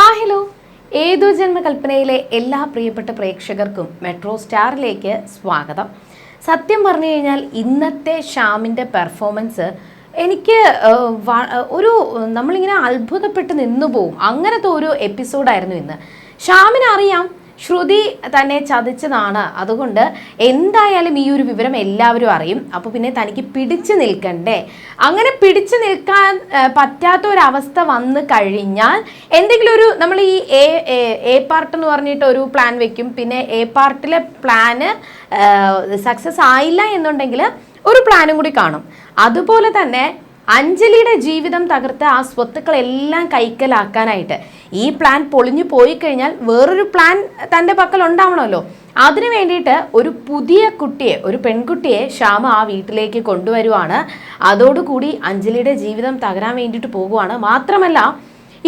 Hi hello. ഏതു ജന്മകൽപ്പനയിലെ എല്ലാ പ്രിയപ്പെട്ട പ്രേക്ഷകർക്കും മെട്രോ സ്റ്റാറിലേക്ക് സ്വാഗതം. സത്യം പറഞ്ഞു കഴിഞ്ഞാൽ ഇന്നത്തെ ഷാമിന്റെ പെർഫോമൻസ് എനിക്ക് ഒരു നമ്മളിങ്ങനെ അത്ഭുതപ്പെട്ട് നിന്നു പോവും അങ്ങനത്തെ ഒരു എപ്പിസോഡായിരുന്നു ഇന്ന്. ഷ്യാമിന് അറിയാം ശ്രുതി തന്നെ ചതിച്ചതാണ്. അതുകൊണ്ട് എന്തായാലും ഈ ഒരു വിവരം എല്ലാവരും അറിയും. അപ്പോൾ പിന്നെ തനിക്ക് പിടിച്ചു നിൽക്കണ്ടേ? അങ്ങനെ പിടിച്ചു നിൽക്കാൻ പറ്റാത്ത ഒരു അവസ്ഥ വന്നു കഴിഞ്ഞാൽ എന്തെങ്കിലും ഒരു നമ്മൾ ഈ എ എ പാർട്ട് എന്ന് പറഞ്ഞിട്ട് ഒരു പ്ലാൻ വെക്കും. പിന്നെ എ പാർട്ടിലെ പ്ലാന് സക്സസ് ആയില്ല എന്നുണ്ടെങ്കിൽ ഒരു പ്ലാനും കൂടി കാണും. അതുപോലെ തന്നെ അഞ്ജലിയുടെ ജീവിതം തകർത്ത് ആ സ്വത്തുക്കളെല്ലാം കൈക്കലാക്കാനായിട്ട്. ഈ പ്ലാൻ പൊളിഞ്ഞു പോയി കഴിഞ്ഞാൽ വേറൊരു പ്ലാൻ തന്റെ പക്കൽ ഉണ്ടാവണമല്ലോ. അതിനു വേണ്ടിയിട്ട് ഒരു പുതിയ കുട്ടിയെ ഒരു പെൺകുട്ടിയെ ശ്യാമ ആ വീട്ടിലേക്ക് കൊണ്ടുവരുവാണ്. അതോടുകൂടി അഞ്ജലിയുടെ ജീവിതം തകരാൻ വേണ്ടിയിട്ട് പോകുവാണ്. മാത്രമല്ല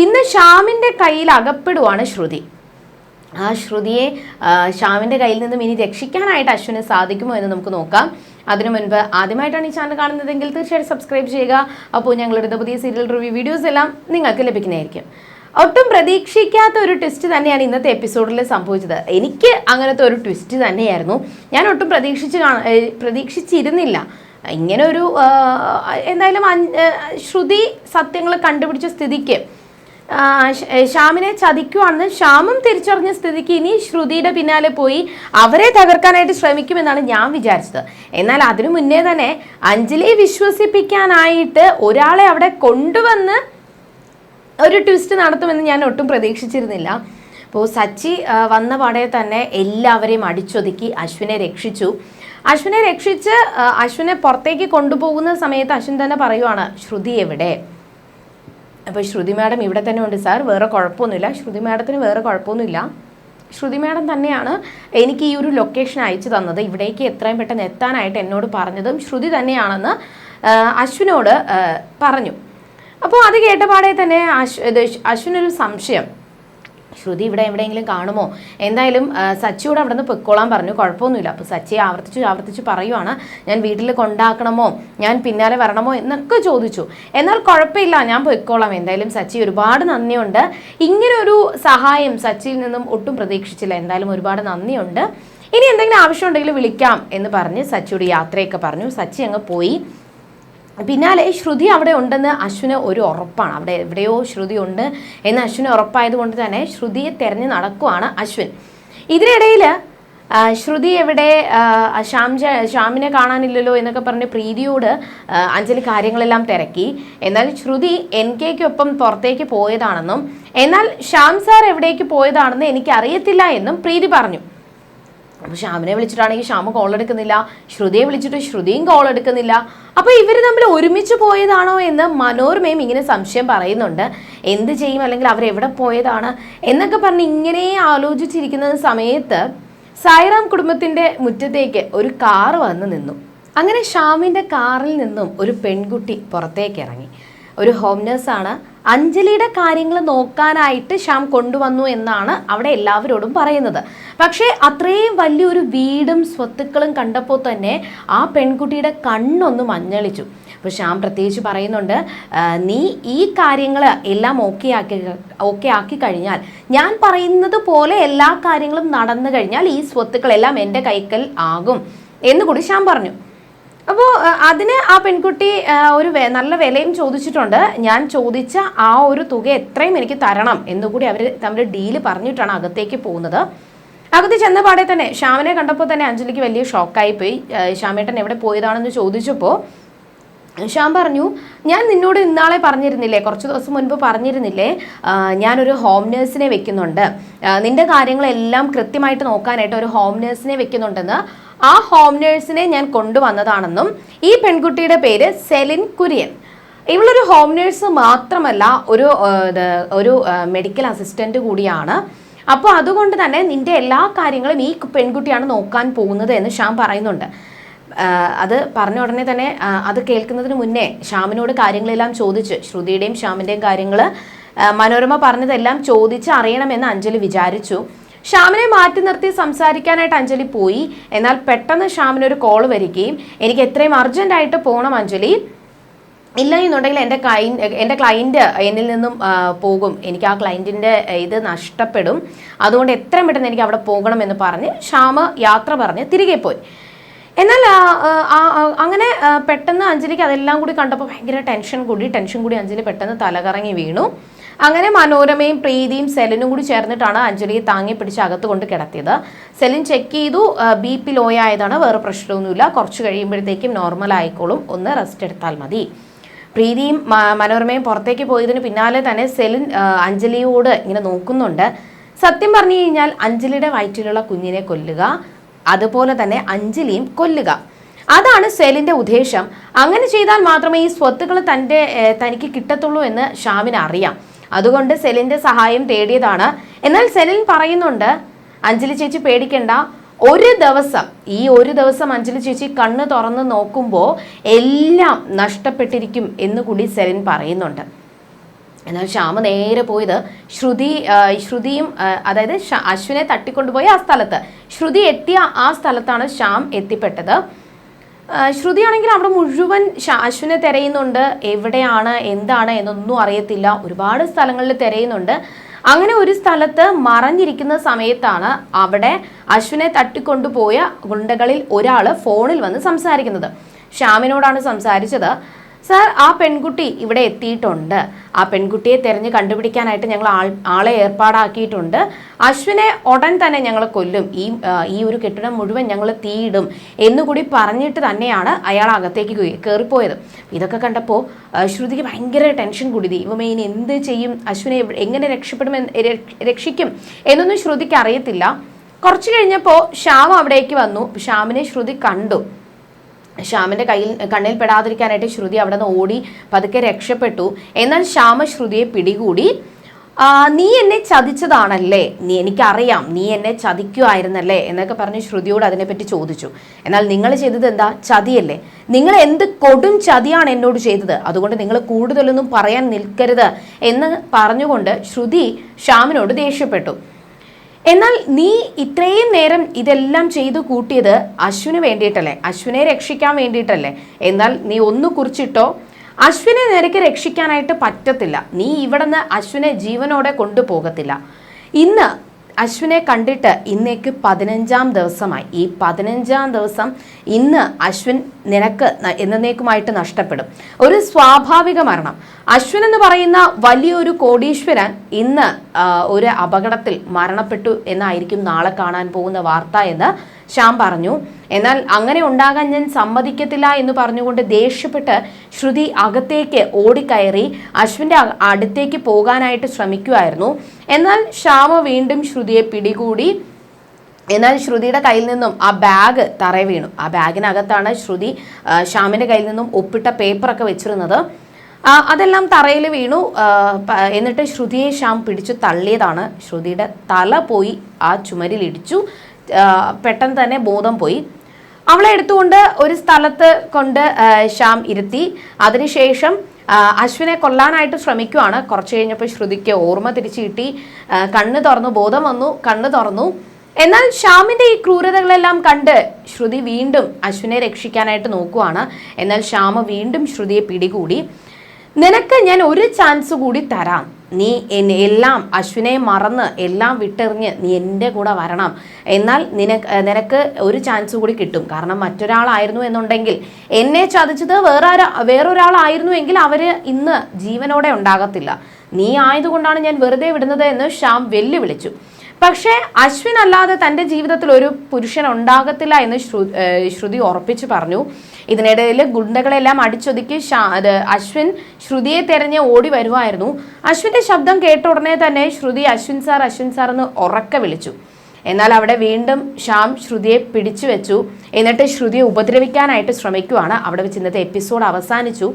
ഇന്ന് ശ്യാമിന്റെ കയ്യിൽ അകപ്പെടുവാണ് ശ്രുതി. ആ ശ്രുതിയെ ശ്യാമിന്റെ കയ്യിൽ നിന്നും ഇനി രക്ഷിക്കാനായിട്ട് അശ്വിന് സാധിക്കുമോ എന്ന് നമുക്ക് നോക്കാം. അതിനു മുൻപ് ആദ്യമായിട്ടാണ് ഈ ചാനൽ കാണുന്നതെങ്കിൽ തീർച്ചയായിട്ടും സബ്സ്ക്രൈബ് ചെയ്യുക. അപ്പോൾ ഞങ്ങളുടെ പുതിയ സീരിയൽ റിവ്യൂ വീഡിയോസ് എല്ലാം നിങ്ങൾക്ക് ലഭിക്കുന്നതായിരിക്കും. ഒട്ടും പ്രതീക്ഷിക്കാത്ത ഒരു ട്വിസ്റ്റ് തന്നെയാണ് ഇന്നത്തെ എപ്പിസോഡിൽ സംഭവിച്ചത്. എനിക്ക് അങ്ങനത്തെ ഒരു ട്വിസ്റ്റ് തന്നെയായിരുന്നു. ഞാൻ ഒട്ടും പ്രതീക്ഷിച്ച് പ്രതീക്ഷിച്ചിരുന്നില്ല. ഇങ്ങനെ ഒരു എന്തായാലും ശ്രുതി സത്യങ്ങൾ കണ്ടുപിടിച്ച സ്ഥിതിക്ക് ശ്യാമിനെ ചതിക്കുവാണെന്ന് ശ്യാമും തിരിച്ചറിഞ്ഞ സ്ഥിതിക്ക് ഇനി ശ്രുതിയുടെ പിന്നാലെ പോയി അവരെ തകർക്കാനായിട്ട് ശ്രമിക്കുമെന്നാണ് ഞാൻ വിചാരിച്ചത്. എന്നാൽ അതിനു മുന്നേ തന്നെ അഞ്ജലിയെ വിശ്വസിപ്പിക്കാനായിട്ട് ഒരാളെ അവിടെ കൊണ്ടുവന്ന് ഒരു ട്വിസ്റ്റ് നടത്തുമെന്ന് ഞാൻ ഒട്ടും പ്രതീക്ഷിച്ചിരുന്നില്ല. അപ്പോൾ സച്ചി വന്ന പാടെ തന്നെ എല്ലാവരെയും അടിച്ചൊതുക്കി അശ്വിനെ രക്ഷിച്ചു. അശ്വിനെ രക്ഷിച്ച് അശ്വിനെ പുറത്തേക്ക് കൊണ്ടുപോകുന്ന സമയത്ത് അശ്വിൻ തന്നെ പറയുവാണ് ശ്രുതി എവിടെ? അപ്പോൾ ശ്രുതി മാഡം ഇവിടെ തന്നെ ഉണ്ട് സാർ വേറെ കുഴപ്പമൊന്നുമില്ല. ശ്രുതി മാഡത്തിന് വേറെ കുഴപ്പമൊന്നുമില്ല. ശ്രുതി മാഡം തന്നെയാണ് എനിക്ക് ഈ ഒരു ലൊക്കേഷൻ അയച്ചു തന്നത്. ഇവിടേക്ക് എത്രയും പെട്ടെന്ന് എത്താനായിട്ട് എന്നോട് പറഞ്ഞതും ശ്രുതി തന്നെയാണെന്ന് അശ്വിനോട് പറഞ്ഞു. അപ്പോൾ അത് കേട്ടപാടെ തന്നെ അശ് അശ്വിനൊരു സംശയം. ശ്രുതി ഇവിടെ എവിടെയെങ്കിലും കാണുമോ? എന്തായാലും സച്ചിയോട് അവിടെ നിന്ന് പൊയ്ക്കോളാൻ പറഞ്ഞു. കുഴപ്പമൊന്നുമില്ല. അപ്പോൾ സച്ചി ആവർത്തിച്ച് ആവർത്തിച്ച് പറയുവാണ്. ഞാൻ വീട്ടിൽ കൊണ്ടാക്കണമോ? ഞാൻ പിന്നാലെ വരണമോ എന്നൊക്കെ ചോദിച്ചു. എന്നാൽ കുഴപ്പമില്ല ഞാൻ പൊയ്ക്കോളാം. എന്തായാലും സച്ചി ഒരുപാട് നന്ദിയുണ്ട്. ഇങ്ങനെ ഒരു സഹായം സച്ചിയിൽ നിന്നും ഒട്ടും പ്രതീക്ഷിച്ചില്ല. എന്തായാലും ഒരുപാട് നന്ദിയുണ്ട്. ഇനി എന്തെങ്കിലും ആവശ്യമുണ്ടെങ്കിൽ വിളിക്കാം എന്ന് പറഞ്ഞ് സച്ചിയോട് യാത്രയൊക്കെ പറഞ്ഞു. സച്ചി അങ്ങ് പോയി. പിന്നാലെ ശ്രുതി അവിടെ ഉണ്ടെന്ന് അശ്വിന് ഒരു ഉറപ്പാണ്. അവിടെ എവിടെയോ ശ്രുതി ഉണ്ട് എന്ന് അശ്വിന് ഉറപ്പായതുകൊണ്ട് തന്നെ ശ്രുതിയെ തെരഞ്ഞു നടക്കുവാണ് അശ്വിൻ. ഇതിനിടയിൽ ശ്രുതി എവിടെ ശ്യാം ശ്യാമിനെ കാണാനില്ലല്ലോ എന്നൊക്കെ പറഞ്ഞ് പ്രീതിയോട് അഞ്ജലി കാര്യങ്ങളെല്ലാം തിരക്കി. എന്നാൽ ശ്രുതി എൻ കെക്കൊപ്പം പുറത്തേക്ക് പോയതാണെന്നും എന്നാൽ ശ്യാം സാർ എവിടേക്ക് പോയതാണെന്ന് എനിക്കറിയത്തില്ല എന്നും പ്രീതി പറഞ്ഞു. അപ്പോൾ ശ്യാമിനെ വിളിച്ചിട്ടാണെങ്കിൽ ശ്യാമ കോൾ എടുക്കുന്നില്ല ശ്രുതിയെ വിളിച്ചിട്ട് ശ്രുതിയും കോൾ എടുക്കുന്നില്ല. അപ്പോൾ ഇവർ തമ്മിൽ ഒരുമിച്ച് പോയതാണോ എന്ന് മനോരമയും ഇങ്ങനെ സംശയം പറയുന്നുണ്ട്. എന്ത് ചെയ്യും? അല്ലെങ്കിൽ അവരെവിടെ പോയതാണ്? എന്നൊക്കെ പറഞ്ഞ് ഇങ്ങനെ ആലോചിച്ചിരിക്കുന്ന സമയത്ത് സായിറാം കുടുംബത്തിന്റെ മുറ്റത്തേക്ക് ഒരു കാർ വന്ന് നിന്നു. അങ്ങനെ ഷ്യാമിന്റെ കാറിൽ നിന്നും ഒരു പെൺകുട്ടി പുറത്തേക്ക് ഇറങ്ങി. ഒരു ഹോം നേഴ്സാണ് അഞ്ജലിയുടെ കാര്യങ്ങൾ നോക്കാനായിട്ട് ശ്യാം കൊണ്ടുവന്നു എന്നാണ് അവിടെ എല്ലാവരോടും പറയുന്നത്. പക്ഷേ അത്രയും വലിയൊരു വീടും സ്വത്തുക്കളും കണ്ടപ്പോൾ തന്നെ ആ പെൺകുട്ടിയുടെ കണ്ണൊന്ന് മഞ്ഞളിച്ചു. അപ്പോൾ ശ്യാം പ്രത്യേകിച്ച് പറയുന്നുണ്ട് നീ ഈ കാര്യങ്ങൾ എല്ലാം ഓക്കെ ആക്കി ഓക്കെ ആക്കി കഴിഞ്ഞാൽ ഞാൻ പറയുന്നത് പോലെ എല്ലാ കാര്യങ്ങളും നടന്നു കഴിഞ്ഞാൽ ഈ സ്വത്തുക്കളെല്ലാം എന്റെ കൈക്കൽ ആകും എന്നുകൂടി ശ്യാം പറഞ്ഞു. അപ്പോൾ അതിന് ആ പെൺകുട്ടി ഒരു നല്ല വിലയും ചോദിച്ചിട്ടുണ്ട്. ഞാൻ ചോദിച്ച ആ ഒരു തുക എത്രയും എനിക്ക് തരണം എന്നുകൂടി അവർ തമ്മിൽ ഡീൽ പറഞ്ഞിട്ടാണ് അകത്തേക്ക് പോകുന്നത്. അകത്ത് ചെന്ന പാടെ തന്നെ ശ്യാമിനെ കണ്ടപ്പോൾ തന്നെ അഞ്ജലിക്ക് വലിയ ഷോക്കായി പോയി. ശ്യാമേട്ടൻ എവിടെ പോയതാണെന്ന് ചോദിച്ചപ്പോൾ ശ്യാം പറഞ്ഞു ഞാൻ നിന്നോട് ഇന്നാളെ പറഞ്ഞിരുന്നില്ലേ കുറച്ച് ദിവസം മുൻപ് പറഞ്ഞിരുന്നില്ലേ ഞാനൊരു ഹോം നേഴ്സിനെ വെക്കുന്നുണ്ട്. നിന്റെ കാര്യങ്ങളെല്ലാം കൃത്യമായിട്ട് നോക്കാനായിട്ട് ഒരു ഹോം നേഴ്സിനെ വെക്കുന്നുണ്ടെന്ന്. ആ ഹോം നേഴ്സിനെ ഞാൻ കൊണ്ടുവന്നതാണെന്നും ഈ പെൺകുട്ടിയുടെ പേര് സെലിൻ കുര്യൻ. ഇവളൊരു ഹോം നേഴ്സ് മാത്രമല്ല ഒരു ഒരു മെഡിക്കൽ അസിസ്റ്റന്റ് കൂടിയാണ്. അപ്പോൾ അതുകൊണ്ട് തന്നെ നിന്റെ എല്ലാ കാര്യങ്ങളും ഈ പെൺകുട്ടിയാണ് നോക്കാൻ പോകുന്നത് എന്ന് ഷ്യാം പറയുന്നുണ്ട്. അത് പറഞ്ഞ ഉടനെ തന്നെ അത് കേൾക്കുന്നതിന് മുന്നേ ശ്യാമിനോട് കാര്യങ്ങളെല്ലാം ചോദിച്ച് ശ്രുതിയുടെയും ശ്യാമിന്റെയും കാര്യങ്ങൾ മനോരമ പറഞ്ഞതെല്ലാം ചോദിച്ച് അറിയണമെന്ന് അഞ്ജലി വിചാരിച്ചു. ശ്യാമിനെ മാറ്റി നിർത്തി സംസാരിക്കാനായിട്ട് അഞ്ജലി പോയി. എന്നാൽ പെട്ടെന്ന് ശ്യാമിനൊരു കോൾ വരികയും എനിക്ക് എത്രയും അർജന്റായിട്ട് പോകണം അഞ്ജലി. ഇല്ല എന്നുണ്ടെങ്കിൽ എന്റെ ക്ലൈൻ എന്റെ ക്ലയന്റ് എന്നിൽ നിന്നും പോകും. എനിക്ക് ആ ക്ലയന്റിന്റെ ഇത് നഷ്ടപ്പെടും. അതുകൊണ്ട് എത്രയും പെട്ടെന്ന് എനിക്ക് അവിടെ പോകണമെന്ന് പറഞ്ഞ് ശ്യാമ യാത്ര പറഞ്ഞ് തിരികെ പോയി. എന്നാൽ ആ, പെട്ടെന്ന് അഞ്ജലിക്ക് അതെല്ലാം കൂടി കണ്ടപ്പോൾ ഭയങ്കര ടെൻഷൻ കൂടി ടെൻഷൻ കൂടി അഞ്ജലി പെട്ടെന്ന് തലകറങ്ങി വീണു. അങ്ങനെ മനോരമയും പ്രീതിയും സെലിനും കൂടി ചേർന്നിട്ടാണ് അഞ്ജലിയെ താങ്ങി പിടിച്ച് അകത്ത് കൊണ്ട് കിടത്തിയത്. സെലിൻ ചെക്ക് ചെയ്തു ബി പി ലോ ആയതാണ് വേറെ പ്രശ്നമൊന്നുമില്ല. കുറച്ച് കഴിയുമ്പോഴത്തേക്കും നോർമൽ ആയിക്കോളും ഒന്ന് റെസ്റ്റ് എടുത്താൽ മതി. പ്രീതിയും മനോരമയും പുറത്തേക്ക് പോയതിന് പിന്നാലെ തന്നെ സെലിൻ അഞ്ജലിയോട് ഇങ്ങനെ നോക്കുന്നുണ്ട്. സത്യം പറഞ്ഞു കഴിഞ്ഞാൽ അഞ്ജലിയുടെ വയറ്റിലുള്ള കുഞ്ഞിനെ കൊല്ലുക അതുപോലെ തന്നെ അഞ്ജലിയും കൊല്ലുക. അതാണ് സെലിന്റെ ഉദ്ദേശം. അങ്ങനെ ചെയ്താൽ മാത്രമേ ഈ സ്വത്തുക്കൾ തന്റെ തനിക്ക് കിട്ടത്തുള്ളൂ എന്ന് ഷാമിന് അറിയാം. അതുകൊണ്ട് സെലിന്റെ സഹായം തേടിയതാണ്. എന്നാൽ സെലിൻ പറയുന്നുണ്ട് അഞ്ജലി ചേച്ചി പേടിക്കണ്ട. ഒരു ദിവസം ഈ ഒരു ദിവസം അഞ്ജലി ചേച്ചി കണ്ണ് തുറന്ന് നോക്കുമ്പോൾ എല്ലാം നഷ്ടപ്പെട്ടിരിക്കും എന്ന് കൂടി സെലിൻ പറയുന്നുണ്ട്. എന്നാൽ ശ്യാമ നേരെ പോയത് ശ്രുതി ശ്രുതിയും അതായത് അശ്വിനെ തട്ടിക്കൊണ്ടുപോയ ആ സ്ഥലത്ത്. ശ്രുതി എത്തിയ ആ സ്ഥലത്താണ് ശ്യാം എത്തിപ്പെട്ടത്. ശ്രുതിയാണെങ്കിൽ അവിടെ മുഴുവൻ അശ്വിനെ തിരയുന്നുണ്ട്. എവിടെയാണ് എന്താണ് എന്നൊന്നും അറിയത്തില്ല. ഒരുപാട് സ്ഥലങ്ങളിൽ തിരയുന്നുണ്ട്. അങ്ങനെ ഒരു സ്ഥലത്ത് മറഞ്ഞിരിക്കുന്ന സമയത്താണ് അവിടെ അശ്വിനെ തട്ടിക്കൊണ്ടുപോയ ഗുണ്ടകളിൽ ഒരാൾ ഫോണിൽ വന്ന് സംസാരിക്കുന്നത്. ശ്യാമിനോടാണ് സംസാരിച്ചത്. സാർ ആ പെൺകുട്ടി ഇവിടെ എത്തിയിട്ടുണ്ട്. ആ പെൺകുട്ടിയെ തിരഞ്ഞ് കണ്ടുപിടിക്കാനായിട്ട് ഞങ്ങൾ ആൾ ആളെ ഏർപ്പാടാക്കിയിട്ടുണ്ട്. അശ്വിനെ ഉടൻ തന്നെ ഞങ്ങൾ കൊല്ലും. ഈ ഈ ഒരു കെട്ടിടം മുഴുവൻ ഞങ്ങൾ തീയിടും എന്നുകൂടി പറഞ്ഞിട്ട് തന്നെയാണ് അയാൾ അകത്തേക്ക് കയറി- കയറിപ്പോയത് ഇതൊക്കെ കണ്ടപ്പോൾ ശ്രുതിക്ക് ഭയങ്കര ടെൻഷൻ കൂടി ഇവ ഇനി എന്ത് ചെയ്യും? അശ്വിനെ എങ്ങനെ രക്ഷപ്പെടുമെന്ന് രക്ഷിക്കും? എന്നൊന്നും ശ്രുതിക്ക് അറിയത്തില്ല. കുറച്ച് കഴിഞ്ഞപ്പോൾ ശ്യാം അവിടേക്ക് വന്നു. ശ്യാമിനെ ശ്രുതി കണ്ടു. ശ്യാമിന്റെ കയ്യിൽ കണ്ണിൽ പെടാതിരിക്കാനായിട്ട് ശ്രുതി അവിടെ നിന്ന് ഓടി പതുക്കെ രക്ഷപ്പെട്ടു. എന്നാൽ ശ്യാമ ശ്രുതിയെ പിടികൂടി നീ എന്നെ ചതിച്ചതാണല്ലേ? നീ എനിക്കറിയാം നീ എന്നെ ചതിക്കുമായിരുന്നല്ലേ എന്നൊക്കെ പറഞ്ഞ് ശ്രുതിയോട് അതിനെപ്പറ്റി ചോദിച്ചു. എന്നാൽ നിങ്ങൾ ചെയ്തത് എന്താ? ചതിയല്ലേ. നിങ്ങൾ എന്ത് കൊടും ചതിയാണ് എന്നോട് ചെയ്തത്? അതുകൊണ്ട് നിങ്ങൾ കൂടുതലൊന്നും പറയാൻ നിൽക്കരുത് എന്ന് പറഞ്ഞുകൊണ്ട് ശ്രുതി ശ്യാമിനോട് ദേഷ്യപ്പെട്ടു. എന്നാൽ നീ ഇത്രയും നേരം ഇതെല്ലാം ചെയ്തു കൂട്ടിയത് അശ്വിന് വേണ്ടിയിട്ടല്ലേ? അശ്വിനെ രക്ഷിക്കാൻ വേണ്ടിയിട്ടല്ലേ? എന്നാൽ നീ ഒന്ന് കുറിച്ചിട്ടോ? അശ്വിനെ നിനക്ക് രക്ഷിക്കാനായിട്ട് പറ്റത്തില്ല. നീ ഇവിടുന്ന് അശ്വിനെ ജീവനോടെ കൊണ്ടുപോകത്തില്ല. ഇന്ന് അശ്വിനെ കണ്ടിട്ട് ഇന്നേക്ക് പതിനഞ്ചാം ദിവസമായി. ഈ പതിനഞ്ചാം ദിവസം ഇന്ന് അശ്വിൻ നിനക്ക് എന്നേക്കുമായിട്ട് നഷ്ടപ്പെടും. ഒരു സ്വാഭാവിക മരണം. അശ്വിൻ എന്ന് പറയുന്ന വലിയൊരു കോടീശ്വരൻ ഇന്ന് ഒരു അപകടത്തിൽ മരണപ്പെട്ടു എന്നായിരിക്കും നാളെ കാണാൻ പോകുന്ന വാർത്ത എന്ന് ശ്യാം പറഞ്ഞു. എന്നാൽ അങ്ങനെ ഉണ്ടാകാൻ ഞാൻ സമ്മതിക്കത്തില്ല എന്ന് പറഞ്ഞുകൊണ്ട് ദേഷ്യപ്പെട്ട് ശ്രുതി അകത്തേക്ക് ഓടിക്കയറി അശ്വിന്റെ അടുത്തേക്ക് പോകാനായിട്ട് ശ്രമിക്കുമായിരുന്നു എന്നാൽ ശ്യാമ വീണ്ടും ശ്രുതിയെ പിടികൂടി എന്നാൽ ശ്രുതിയുടെ കയ്യിൽ നിന്നും ആ ബാഗ് തറ വീണു. ആ ബാഗിനകത്താണ് ശ്രുതി ശ്യാമിന്റെ കയ്യിൽ നിന്നും ഒപ്പിട്ട പേപ്പറൊക്കെ വെച്ചിരുന്നത്. അതെല്ലാം തറയിൽ വീണു. എന്നിട്ട് ശ്രുതിയെ ശ്യാം പിടിച്ചു തള്ളിയതാണ്. ശ്രുതിയുടെ തല പോയി ആ ചുമരിൽ ഇടിച്ചു. പെട്ടെന്ന് തന്നെ ബോധം പോയി. അവളെ എടുത്തുകൊണ്ട് ഒരു സ്ഥലത്ത് കൊണ്ട് ശ്യാം ഇരുത്തി. അതിനുശേഷം അശ്വിനെ കൊല്ലാനായിട്ട് ശ്രമിക്കുവാണ്. കുറച്ച് കഴിഞ്ഞപ്പോൾ ശ്രുതിക്ക് ഓർമ്മ തിരിച്ചു കിട്ടി. കണ്ണ് തുറന്നു ബോധം വന്നു കണ്ണ് തുറന്നു. എന്നാൽ ശ്യാമിന്റെ ഈ ക്രൂരതകളെല്ലാം കണ്ട് ശ്രുതി വീണ്ടും അശ്വിനെ രക്ഷിക്കാനായിട്ട് നോക്കുവാണ്. എന്നാൽ ശ്യാമ വീണ്ടും ശ്രുതിയെ പിടികൂടി. നിനക്ക് ഞാൻ ഒരു ചാൻസ് കൂടി തരാം. നീ എല്ലാം അശ്വിനെ മറന്ന് എല്ലാം വിട്ടെറിഞ്ഞ് നീ എന്റെ കൂടെ വരണം. എന്നാൽ നിനക്ക് നിനക്ക് ഒരു ചാൻസ് കൂടി കിട്ടും. കാരണം മറ്റൊരാളായിരുന്നു എന്നുണ്ടെങ്കിൽ എന്നെ ചതിച്ചത് വേറെ വേറൊരാളായിരുന്നു എങ്കിൽ അവർ ഇന്ന് ജീവനോടെ ഉണ്ടാകത്തില്ല. നീ ആയതുകൊണ്ടാണ് ഞാൻ വെറുതെ വിടുന്നത് എന്ന് ശ്യാം വെല്ലുവിളിച്ചു. പക്ഷേ അശ്വിൻ അല്ലാതെ തന്റെ ജീവിതത്തിൽ ഒരു പുരുഷൻ ഉണ്ടാകത്തില്ല എന്ന് ശ്രു- ശ്രുതി ഉറപ്പിച്ചു പറഞ്ഞു. ഇതിനിടയിൽ ഗുണ്ടകളെല്ലാം അടിച്ചൊതുക്കി അശ്വിൻ ശ്രുതിയെ തെരഞ്ഞ് ഓടി വരുമായിരുന്നു അശ്വിന്റെ ശബ്ദം കേട്ട ഉടനെ തന്നെ ശ്രുതി അശ്വിൻ സാർ അശ്വിൻ സാർ എന്ന് ഉറക്കെ വിളിച്ചു. എന്നാൽ അവിടെ വീണ്ടും ശ്യാം ശ്രുതിയെ പിടിച്ചു വെച്ചു. എന്നിട്ട് ശ്രുതിയെ ഉപദ്രവിക്കാനായിട്ട് ശ്രമിക്കുവാണ്. അവിടെ വെച്ച് ഇന്നത്തെ എപ്പിസോഡ് അവസാനിച്ചു.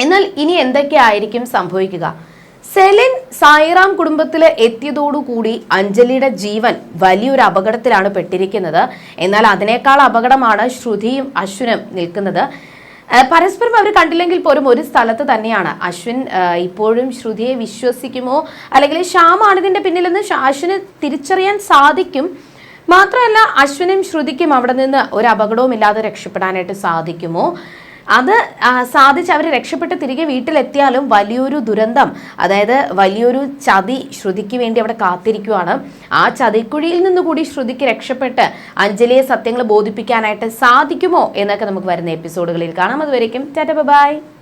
എന്നാൽ ഇനി എന്തൊക്കെയായിരിക്കും സംഭവിക്കുക? സെലിൻ സായിറാം കുടുംബത്തിൽ എത്തിയതോടുകൂടി അഞ്ജലിയുടെ ജീവൻ വലിയൊരു അപകടത്തിലാണ് പെട്ടിരിക്കുന്നത്. എന്നാൽ അതിനേക്കാൾ അപകടമാണ് ശ്രുതിയും അശ്വിനും നിൽക്കുന്നത്. പരസ്പരം അവർ കണ്ടില്ലെങ്കിൽ പോലും ഒരു സ്ഥലത്ത് തന്നെയാണ്. അശ്വിൻ ഇപ്പോഴും ശ്രുതിയെ വിശ്വസിക്കുമോ? അല്ലെങ്കിൽ ശ്യാമാണ് ഇതിന്റെ പിന്നിലെന്ന് അശ്വിന് തിരിച്ചറിയാൻ സാധിക്കും. മാത്രമല്ല അശ്വിനും ശ്രുതിക്കും അവിടെ നിന്ന് ഒരു അപകടവും ഇല്ലാതെ രക്ഷപ്പെടാനായിട്ട് സാധിക്കുമോ? അത് സാധിച്ച് അവർ രക്ഷപ്പെട്ട് തിരികെ വീട്ടിലെത്തിയാലും വലിയൊരു ദുരന്തം. അതായത് വലിയൊരു ചതി ശ്രുതിക്ക് വേണ്ടി അവിടെ കാത്തിരിക്കുവാണ്. ആ ചതിക്കുഴിയിൽ നിന്ന് കൂടി ശ്രുതിക്ക് രക്ഷപ്പെട്ട് അഞ്ജലിയെ സത്യങ്ങൾ ബോധിപ്പിക്കാനായിട്ട് സാധിക്കുമോ എന്നൊക്കെ നമുക്ക് വരുന്ന എപ്പിസോഡുകളിൽ കാണാം. അതുവരേക്കും ടാറ്റ ബൈ.